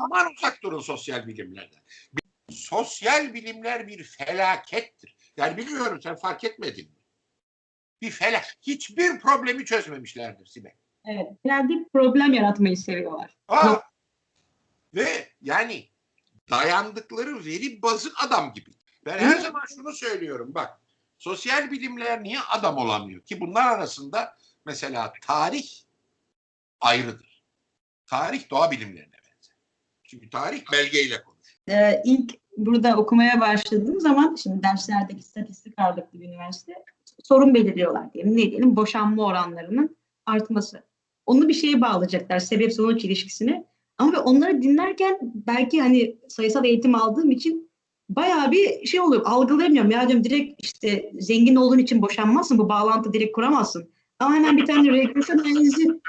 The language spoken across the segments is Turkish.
aman uzak durun sosyal bilimlerden. Sosyal bilimler bir felakettir. Yani biliyorum sen fark etmedin mi? Bir felak. Hiçbir problemi çözmemişlerdir Sibel. Evet. Genelde problem yaratmayı seviyorlar. Aa, ve yani dayandıkları veri bazı adam gibi. Ben her zaman şunu söylüyorum bak. Sosyal bilimler niye adam olamıyor ki bunlar arasında mesela tarih ayrıdır. Tarih doğa bilimlerine. Çünkü tarih belgeyle konuşur. Ee, ilk burada okumaya başladığım zaman şimdi derslerdeki istatistik ağırlıklı bir üniversite sorun belirliyorlar diyelim. Ne diyelim? Boşanma oranlarının artması. Onu bir şeye bağlayacaklar. Sebep sonuç ilişkisini. Ama ben onları dinlerken belki hani sayısal eğitim aldığım için bayağı bir şey oluyor. Algılayamıyorum. Ya diyorum direkt işte zengin olduğun için boşanmazsın. Bu bağlantı direkt kuramazsın. Ama hemen bir tane regresyon analizi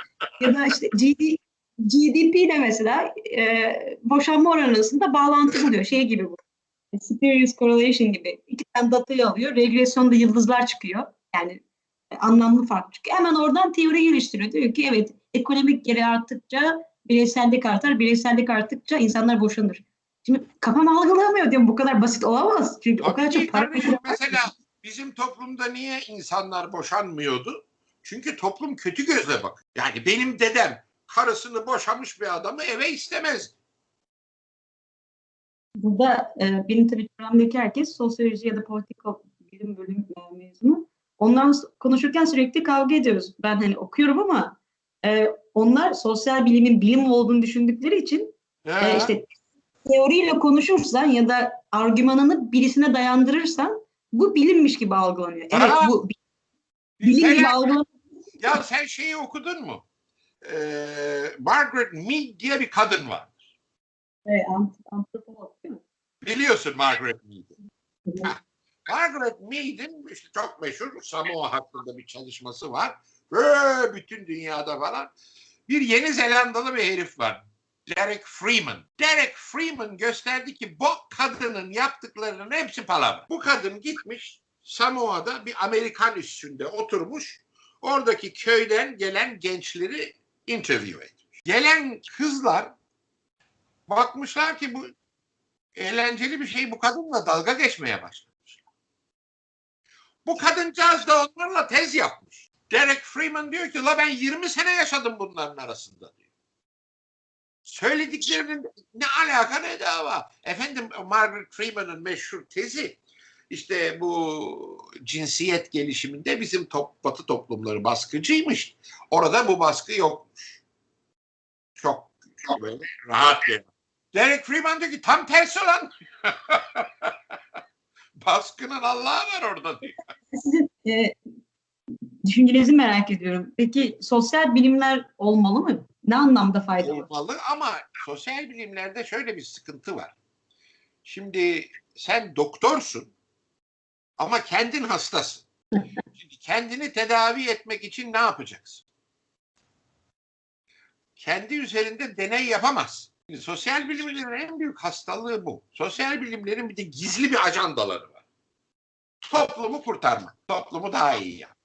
ya da işte GD, GDP ile mesela e, boşanma oranı arasında bağlantı buluyor. Şey gibi bu. Spurious correlation gibi. İki tane datayı alıyor. Regresyonda yıldızlar çıkıyor. Yani e, anlamlı fark çıkıyor. Hemen oradan teori geliştiriyor. Diyor ki evet ekonomik geri arttıkça bireysellik artar. Bireysellik arttıkça insanlar boşanır. Şimdi kafam algılamıyor diyorum. Bu kadar basit olamaz. Çünkü o kadar Tabii çok para mesela bizim toplumda niye insanlar boşanmıyordu? Çünkü toplum kötü gözle bak. Yani benim dedem karısını boşamış bir adamı eve istemez. Burada e, benim tabii çevremdeki herkes sosyoloji ya da politika bilim bölüm e, mezunu. Ondan konuşurken sürekli kavga ediyoruz. Ben hani okuyorum ama e, onlar sosyal bilimin bilim olduğunu düşündükleri için e, işte teoriyle konuşursan ya da argümanını birisine dayandırırsan bu bilimmiş gibi algılanıyor. Evet Aa, bu bilim gibi algılanıyor. Ya sen şeyi okudun mu? Ee, Margaret Mead diye bir kadın var. Evet, ant- antropolog değil mi? Biliyorsun Margaret Mead'i. Margaret Mead'in işte çok meşhur Samoa hakkında bir çalışması var. Böyle bütün dünyada falan. Bir Yeni Zelandalı bir herif var. Derek Freeman. Derek Freeman gösterdi ki bu kadının yaptıklarının hepsi palavra. Bu kadın gitmiş Samoa'da bir Amerikan üstünde oturmuş. Oradaki köyden gelen gençleri interview etmiş. Gelen kızlar bakmışlar ki bu eğlenceli bir şey bu kadınla dalga geçmeye başlamış. Bu kadıncağız da onlarla tez yapmış. Derek Freeman diyor ki la ben 20 sene yaşadım bunların arasında diyor. Söylediklerinin ne alaka ne dava. Efendim Margaret Freeman'ın meşhur tezi işte bu cinsiyet gelişiminde bizim top, batı toplumları baskıcıymış. Orada bu baskı yokmuş. Çok, çok böyle rahat bir. Derek Freeman diyor ki tam tersi olan. Baskının Allah'ı var orada diyor. Sizin e, düşüncenizi merak ediyorum. Peki sosyal bilimler olmalı mı? Ne anlamda faydalı? olmalı ama sosyal bilimlerde şöyle bir sıkıntı var. Şimdi sen doktorsun ama kendin hastasın. Şimdi kendini tedavi etmek için ne yapacaksın? Kendi üzerinde deney yapamazsın. Şimdi sosyal bilimlerin en büyük hastalığı bu. Sosyal bilimlerin bir de gizli bir ajandaları var. Toplumu kurtarmak, toplumu daha iyi yap.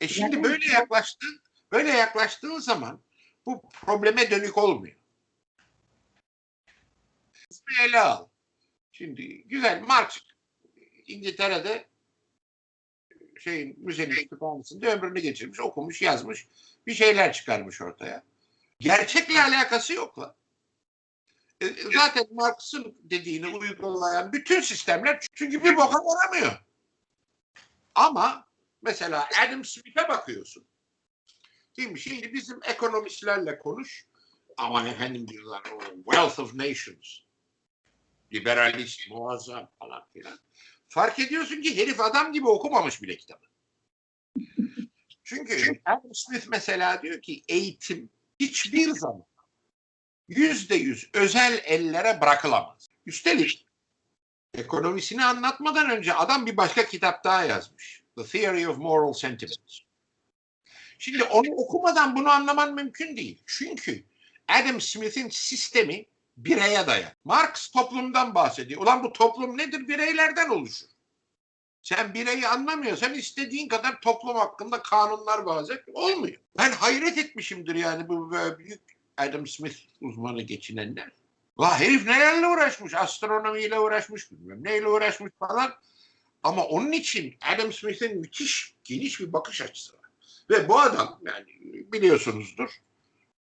E şimdi böyle yaklaştığın, böyle yaklaştığın zaman bu probleme dönük olmuyor. Ele al. Şimdi güzel Marx İngiltere'de şeyin müzenin kütüphanesinde ömrünü geçirmiş, okumuş, yazmış, bir şeyler çıkarmış ortaya. Gerçekle alakası yok lan. E, Zaten Marx'ın dediğini uygulayan bütün sistemler çünkü bir boka yaramıyor. Ama mesela Adam Smith'e bakıyorsun. Değil mi? Şimdi bizim ekonomistlerle konuş. Aman efendim diyorlar o Wealth of Nations. Liberalist, muazzam falan filan. Fark ediyorsun ki herif adam gibi okumamış bile kitabı. Çünkü Adam Smith mesela diyor ki eğitim hiçbir zaman yüzde yüz özel ellere bırakılamaz. Üstelik ekonomisini anlatmadan önce adam bir başka kitap daha yazmış. The Theory of Moral Sentiments. Şimdi onu okumadan bunu anlaman mümkün değil. Çünkü Adam Smith'in sistemi bireye dayan. Marx toplumdan bahsediyor. Ulan bu toplum nedir? Bireylerden oluşur. Sen bireyi anlamıyorsan istediğin kadar toplum hakkında kanunlar bazen olmuyor. Ben hayret etmişimdir yani bu böyle büyük Adam Smith uzmanı geçinenler. La herif nelerle uğraşmış? Astronomiyle uğraşmış, bilmem neyle uğraşmış falan. Ama onun için Adam Smith'in müthiş geniş bir bakış açısı var. Ve bu adam yani biliyorsunuzdur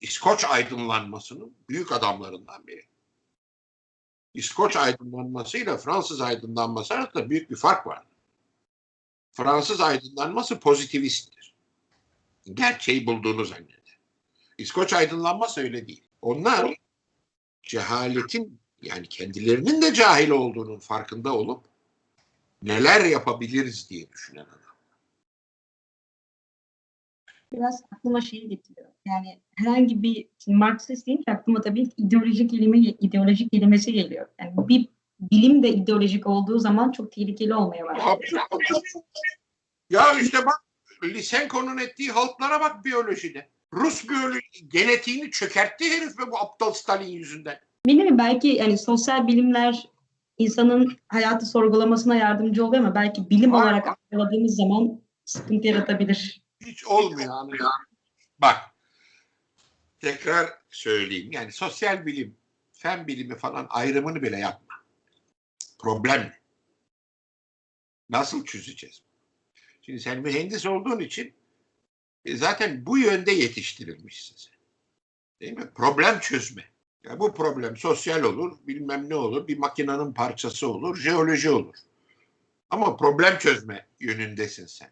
İskoç aydınlanmasının büyük adamlarından biri. İskoç aydınlanmasıyla Fransız aydınlanması arasında büyük bir fark var. Fransız aydınlanması pozitivisttir. Gerçeği bulduğunu zanneder. İskoç aydınlanması öyle değil. Onlar cehaletin yani kendilerinin de cahil olduğunun farkında olup neler yapabiliriz diye düşünen adam. Biraz aklıma şeyi getiriyor. Yani herhangi bir şimdi Marksist deyince aklıma tabii ki ideoloji kelime ideolojik kelimesi geliyor. Yani bir bilim de ideolojik olduğu zaman çok tehlikeli olmaya başlıyor. Ya işte bak Lysenko'nun ettiği haltlara bak biyolojide. Rus biyoloji genetiğini çökertti herif ve bu aptal Stalin yüzünden. Bilmiyorum belki yani sosyal bilimler insanın hayatı sorgulamasına yardımcı oluyor ama belki bilim Var, olarak algıladığımız zaman sıkıntı yaratabilir. Hiç olmuyor. Yani. Bak tekrar söyleyeyim. Yani sosyal bilim, fen bilimi falan ayrımını bile yapma. Problem? Nasıl çözeceğiz? Şimdi sen mühendis olduğun için e, zaten bu yönde yetiştirilmişsin sen. Değil mi? Problem çözme. Ya bu problem sosyal olur, bilmem ne olur, bir makinenin parçası olur, jeoloji olur. Ama problem çözme yönündesin sen.